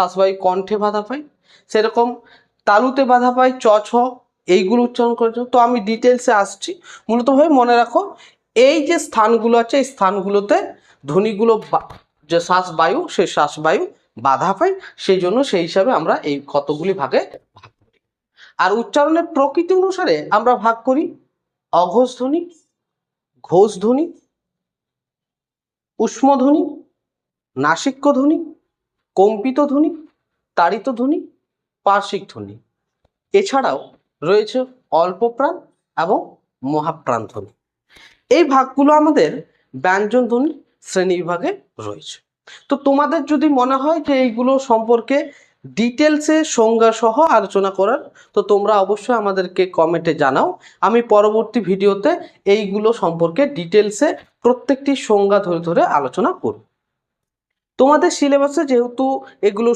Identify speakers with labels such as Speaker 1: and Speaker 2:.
Speaker 1: শ্বাসবায়ু কণ্ঠে বাধা পায়, সেরকম তালুতে বাধা পায় চ ছ এইগুলো উচ্চারণ করেছ তো আমি ডিটেলসে আসছি। মূলতভাবে মনে রাখো, এই যে স্থানগুলো আছে, এই স্থানগুলোতে ধ্বনিগুলো যে শ্বাসবায়ু, সেই শ্বাসবায়ু বাধা পায়, সেই জন্য সেই হিসাবে আমরা এই কতগুলি ভাগে ভাগ করি। আর উচ্চারণের প্রকৃতি অনুসারে আমরা ভাগ করি অঘোষ ধ্বনি, ঘোষ ধ্বনি উষ্মধ্বনি নাসিক্য ধ্বনি কম্পিত ধ্বনি, তাড়িত ধ্বনি, পার্শ্বিক ধ্বনি। এছাড়াও রয়েছে অল্প প্রাণ এবং মহাপ্রাণ ধ্বনি। এই ভাগগুলো আমাদের ব্যঞ্জন ধ্বনি শ্রেণি বিভাগে রয়েছে। তো তোমাদের যদি মনে হয় যে এইগুলো সম্পর্কে ডিটেলসে সংজ্ঞা সহ আলোচনা করার, তো তোমরা অবশ্যই আমাদেরকে কমেন্টে জানাও। আমি পরবর্তী ভিডিওতে এইগুলো সম্পর্কে ডিটেলসে প্রত্যেকটি সংজ্ঞা ধরে ধরে আলোচনা করব। তোমাদের সিলেবাসে যেহেতু এগুলো